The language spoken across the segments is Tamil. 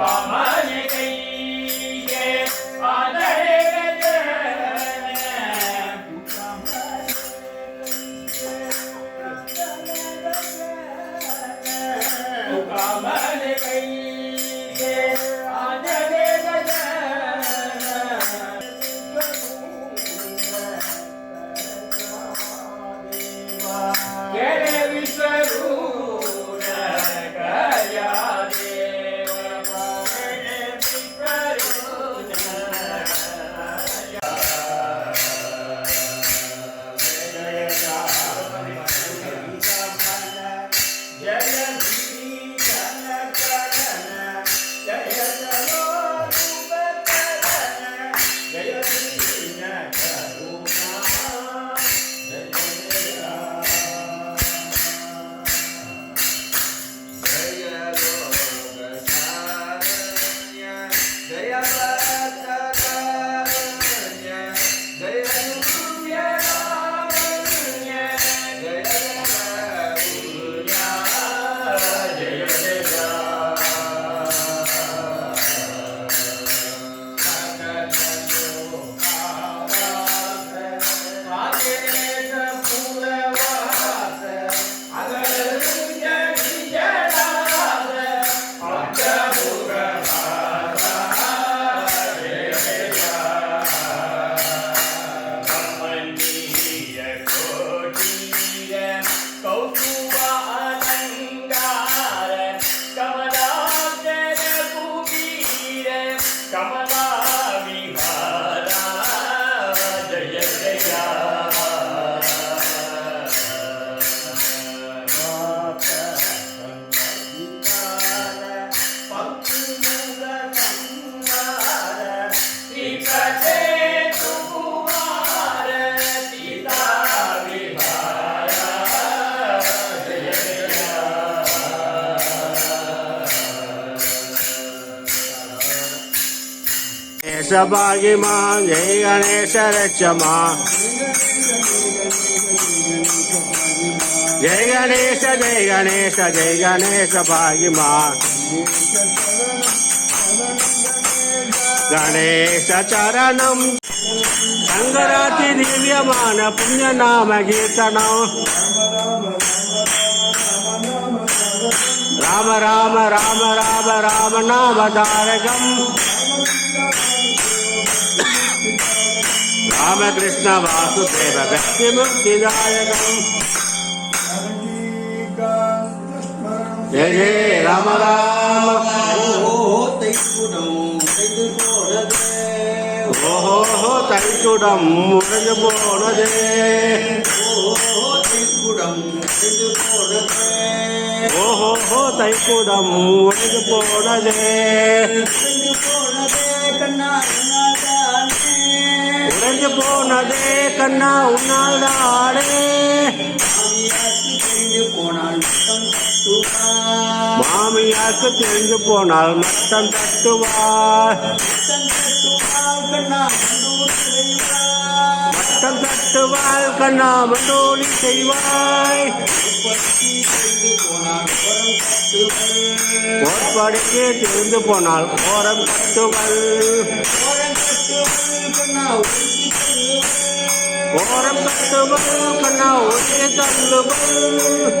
Mama. गणेश भागिमा जय गणेश रक्षमा जय गणेश जय गणेश जय गणेश भागिमा गणेश चरणम संगराति दिव्यमान पुण्य नाम कीर्तनम राम राम राम राम राम, नाम तारकम రామకృష్ణ వాసుదేవ వ్యక్తిముక్తిదాయకం జయ జయ రామ రామ. ఓహో తైకుడం మురజు పోనదే ఓహో తైకుడం మురజు పోనదే కన్నా உறைஞ்சு போனதே? கண்ணா உன்னால் தானே மாமியாருக்கு தெரிஞ்சு போனால் மட்டம் தட்டுவார். மட்டம் தட்டுவாள் கண்ணா மண்டோலி செய்வாய். கோட்பாடிக்கு தெரிந்து போனால் கோரம் கட்டுகள் கோரம் கட்டுகள் கண்ணா ஒரே தள்ளுகள்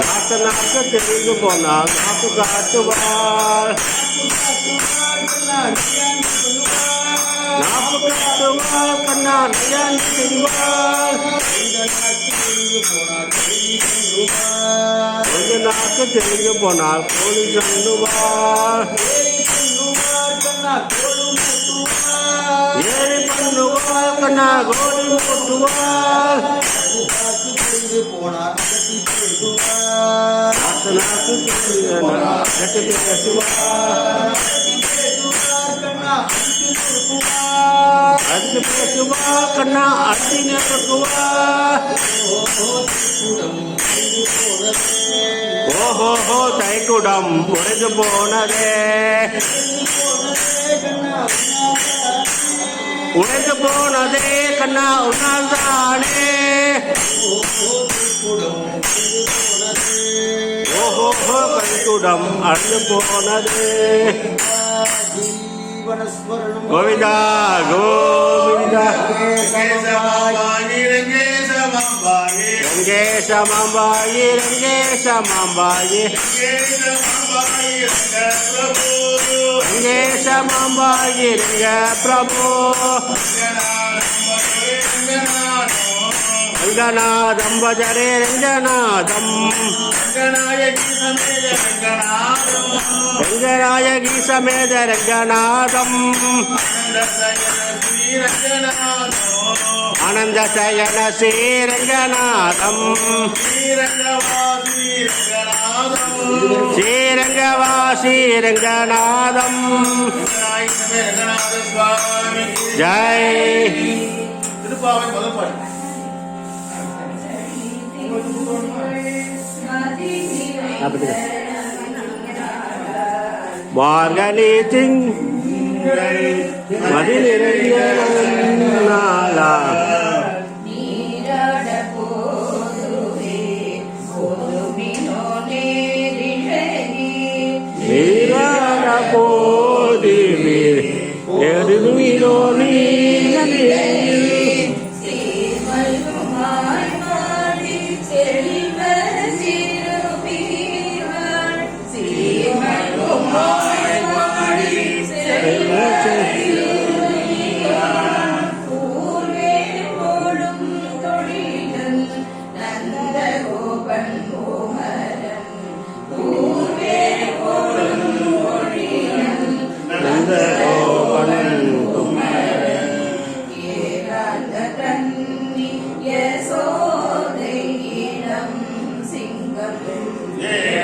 நாட்டு நாட்டு தெரிந்து போனால் நாட்டு காட்டுவாள் நாட்டு காட்டுவாள் கண்ணா நயன் செய்வாள் கொஞ்ச நாக்கு தெரிந்து போனால் கோழி சொல்லுவாள் కన్న గోడి ముట్టువా అతి తైకుడం మురగు పోనదే உடைந்து போனதே கண்ணா உன்னால் தானே. ஓஹோஹோ கைக்குடம் அழிந்து போனதே. கோவிந்தா கோவிந்தா. ரங்கேஷ மாம்பாயி ரங்கேஷ மாம்பாயி. ரங்கேஷ மாம்பாயி ரங்க பிரபு. Yeah. ரங்கநாதம் பஜரே ரங்கநாதம். ரங்கநாயகி சமேத ரங்கநாதம். ஆனந்த சயன ஸ்ரீரங்கநாதம் ஸ்ரீரங்கவாசி ரங்கநாதம். ஜெய். திருப்பாவை முதல் பாட்டு. மார்கழி திங்கள் மதி நிறைந்த நாளா Yeah.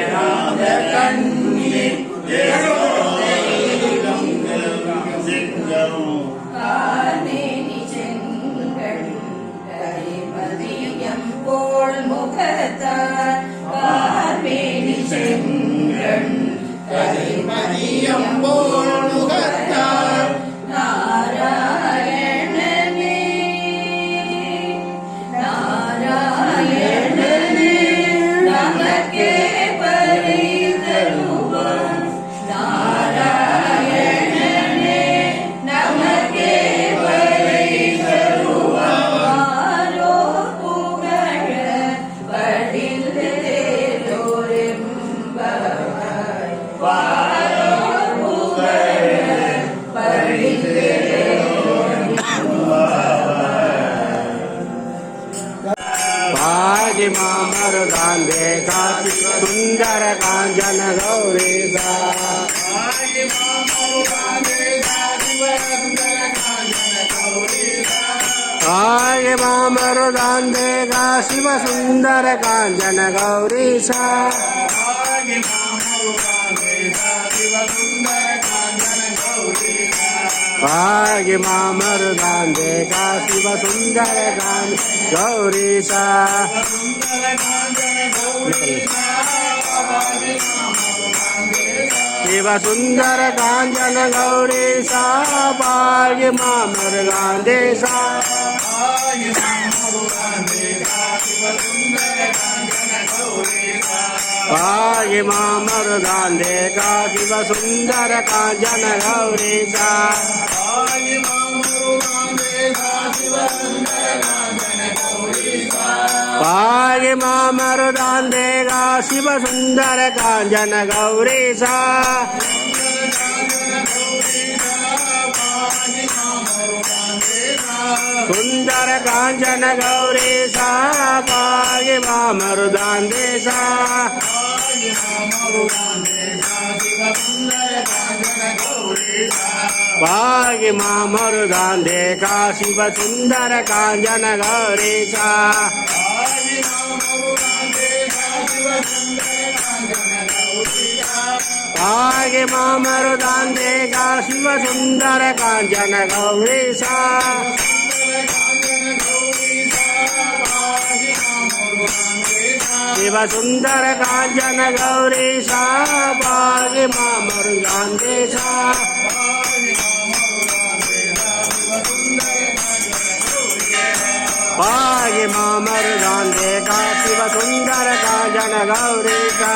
मामर गांधे का सुंदर कांजन गौरी का आय मामर गांधे का शिव सुंदर गांजन गौरी सा भाग्य मामर गांधे का शिव सुंदर गान गौरी सा। ಶಿವ ಸುಂದರ ಕಾಂಚನ ಗೌಡೇಶ ಬಾಳ್ಯ ಮಾಮರ ಗಾಂಧೇಶ ಬಾಳ್ಯ ಮಾಮರ ಗಾಂಧೇಶ ಶಿವ ಸುಂದರ ಕಾಂಚನ ಗೌಡೇಶ ಬಾಳ್ಯ ಮಾಮರು ಗಾಂಧೇಶ ಶಿವ ಸುಂದರ ಕಾಂಚನ पाय मामरुदान देगा शिव सुंदर कांजन गौरीसा सुंदर कांचन गौरीसा पाय मामरुदान देसा பாகி மாமருதான் தேகா சிவ சுந்தர காஞ்சன கௌரேசா பாகி மாமருதான் தேகா சிவ சுந்தர காஞ்சன கௌரேசா శివసుందర కాంచన గౌరీ సాగి మా మరుగాంధే సా భాగి మా మరుగాంధే కా శివసుందర కాంచన గౌరీ కా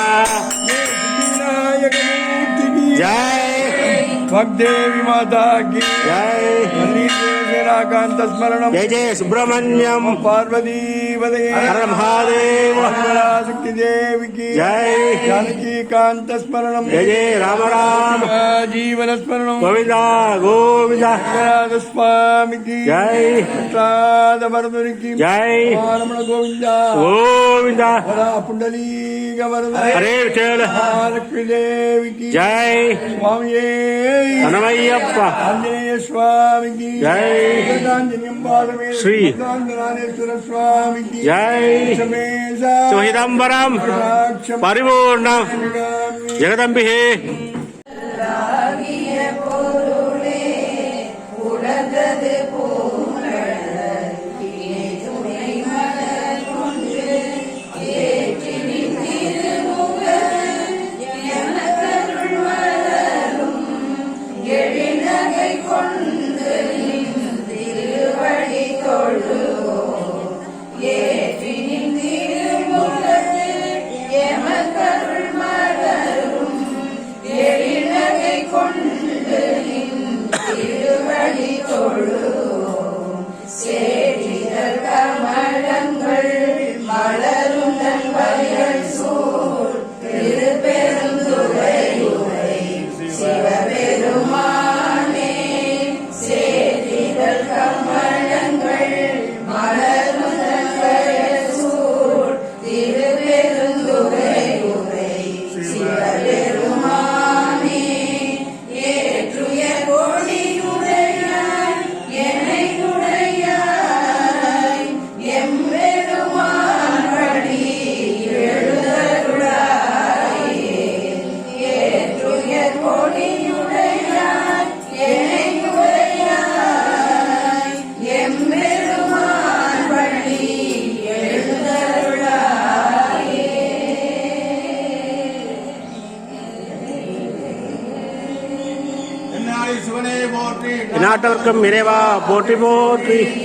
జయ భక్దేవి మాతాకి. జయ కాంత స్మరణం జయ జయ సుబ్రహ్మణ్యం. పార్వతీ. పదే శక్తి దేవికి జై జానకి కాంత స్మరణం జయ జయ రామ రామ. జీవన స్మరణం గోవింద గోవింద. స్వామికి జై. ప్రసాద వరదునికి జై. రమణ గోవింద. గోవింద. పుండలీక వరద. హరే లక్ష్మీ దేవికి జై. స్వామి హనమయ్యప్ప ఆంజనేయ స్వామికి జై శ్రీ. స్వామికి. జై సుహిదంబరం పరిపూర్ణం జగదంబి मेरे मेरेवा बोटी बोटी।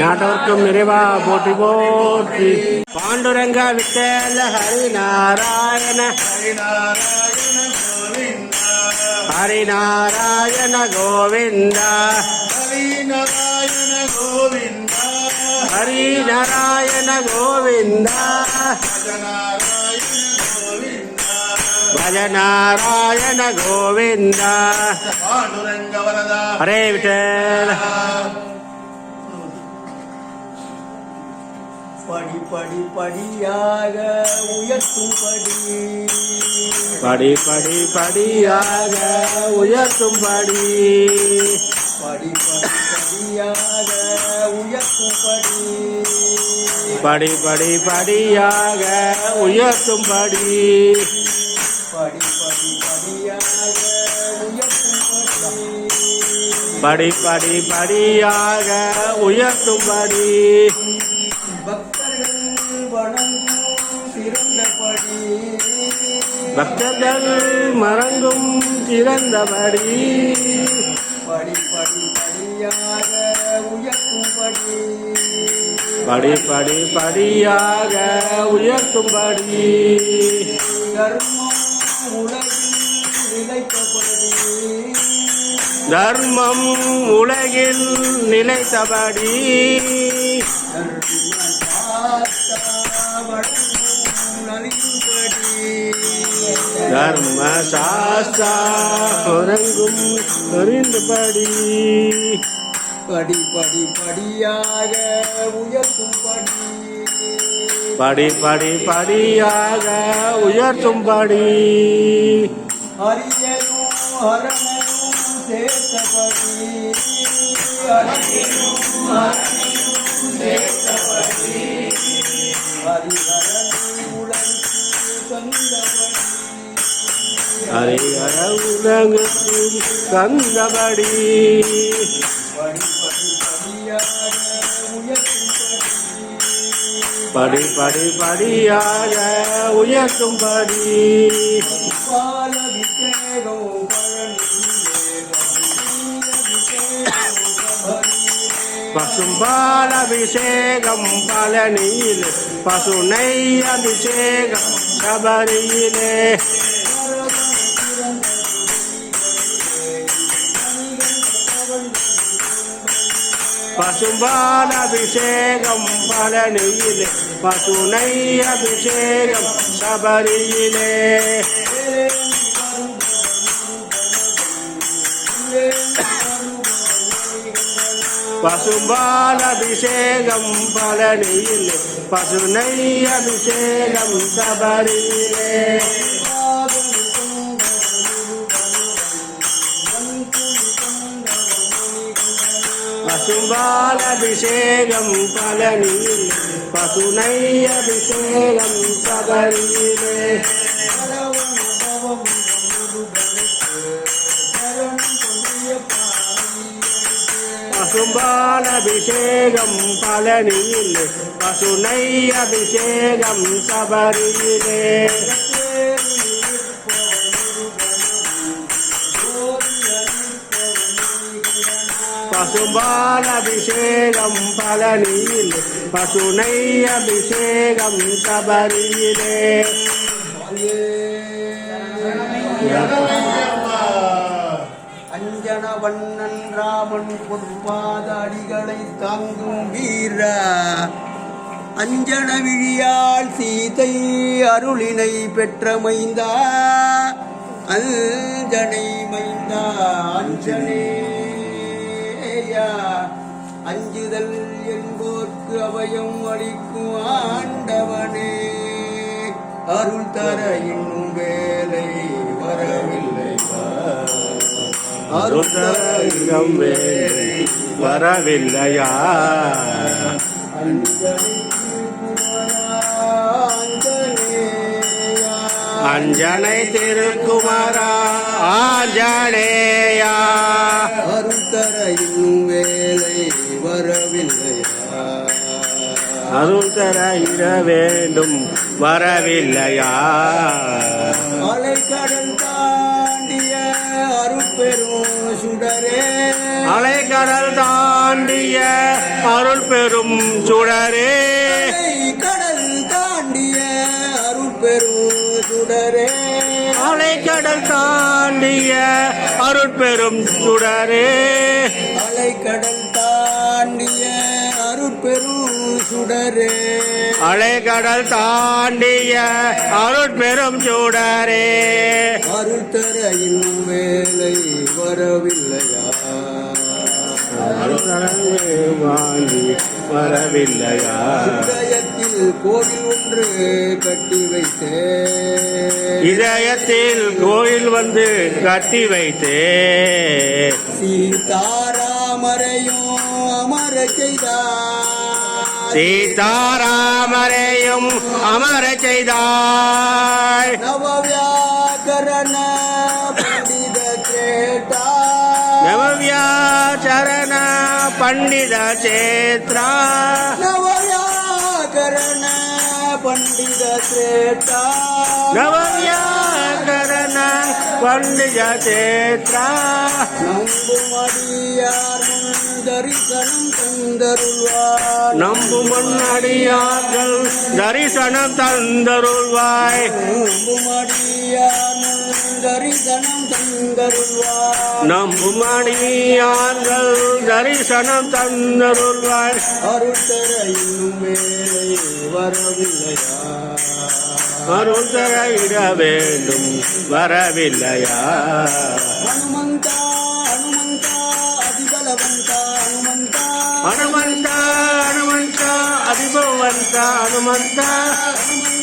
நாட்டவர்க்கும் நிறைவா போற்றி போற்றி. பாண்டுரங்க விட்டல ஹரி நாராயண ஹரி நாராயண கோவிந்தா. ஹரி நாராயண கோவிந்தா. ஹரி நாராயண கோவிந்தா ஹரி நாராயண கோவிந்தா பஜநாராயண படி படி படியாக உயர்த்தும்படி. படி படி படியாக உயர்த்தும்படி. படி படி படியாக உயர்த்தும்படி. படி படி படியாக உயர்த்தும்படி. படி படி படியாக உயர்த்தும்படி. படி படி படியாக உயர்த்தும்படி. பக்தர்கள் மறங்கும் சிறந்தபடி படி படி படியாக உயர்த்தும்படி. படி படி படியாக உயர்த்தும்படி. தர்மம் உலகில் நிலைத்தபடி. தர்மம் உலகில் நிலைத்தபடி. தர்ம சாஸ்தா உறங்கும் அறிந்தபடி படி படி படியாக உயர்த்தும்படி படி படி படியாக உயர்த்தும்படி ஹரியனும் ஹரணையும் சேர்த்தபடி ஹரியனும் ஹரணையும் சேர்த்தபடி ஹரிஹர உலகுக்கும் தந்தபடி படி படி படியாக உயர்த்தும்படி. படி பசும்பால் அபிஷேகம் பழனியில் பசு நெய் அபிஷேகம் சபரியிலே. பசும்பால் அபிஷேகம் பழனியிலே பசுனை அபிஷேகம் சபரியிலே. பசும்பால் அபிஷேகம் பழனியிலே பசுனை அபிஷேகம் சபரியிலே. பசும்பால் அபிஷேகம் பழனியில் பசுனை அபிஷேகம் சபரியிலே பசும்பால் அபிஷேகம் பழனியில் பசுனை அபிஷேகம் சபரியிலே பெருமாள் அபிஷேகம் பழனியில் பசுனை அபிஷேகம் சபரியிலே அஞ்சன வண்ணன் ராமன் பொற்பாத அடிகளை தாங்கும் வீர அஞ்சன விழியால் சீதை அருளினை பெற்ற மைந்தா அஞ்சனை மைந்தா அஞ்சனே. அஞ்சுதல் என்போர்க்கு அவயம் அளிக்கும் ஆண்டவனே. அருள் தர இன்னும் வேலை வரவில்லை. அருள் தர இன்னும் வேலை வரவில்லையா? அஞ்சனை திருக்குமாரா ஆஞ்சனேயா. அருள் தர இன்னும் வேலை வரவில்லையா? அருள் தர இட வேண்டும் வரவில்லையா? அலைக்கடல் தாண்டிய அருட்பெரும் சுடரே. அலைக்கடல் தாண்டிய அருள் பெரும் சுடரே கடல் தாண்டிய அருள் பெரும் சுடரே அலைக்கடல் தாண்டிய அருட்பெரும் சுடரே. அலைக்கடல் அருட்பெரும் சுடரே அலைக்கடல் தாண்டிய அருட்பெரும் சுடரே. அருள் தர இன்னும் வேலை வரவில்லையா? வாங்கி வரவில்லையா? இதயத்தில் கோவில் ஒன்று கட்டி வைத்தேன். இதயத்தில் கோயில் வந்து கட்டி வைத்தே சீதாராமரையும் அமர செய்தார். சீதாராமரையும் அமர செய்தாய். நவவியாகரண பண்டித கிரேட்டா நவவியாச்சரண பண்டித சேத்ரா நவவியாகரண பண்டித கிரேட்டா நவவியாகரண பண்டித சேத்ரா நம்பும் அடியார் முன் தரிசனம் தந்தருள்வாய். நம்பும் அடியார்கள் தரிசனம் தந்தருள்வாய். நம்பும் அடியார்கள் தரிசனம் தந்தருள்வாய். நம்பும் அடியார்கள் தரிசனம் தந்தருள்வாய். அருள்தரையும் மேலே வரவில்லையா? அருள் தரையிட வேண்டும் வரவில்லையா? ஹனுமந்தா ಹನುಮಂತ ಹನುಮಂತ ಹನುಮಂತ ಅಧಿಭವಂತ ಹನುಮಂತ ಹನುಮಂತ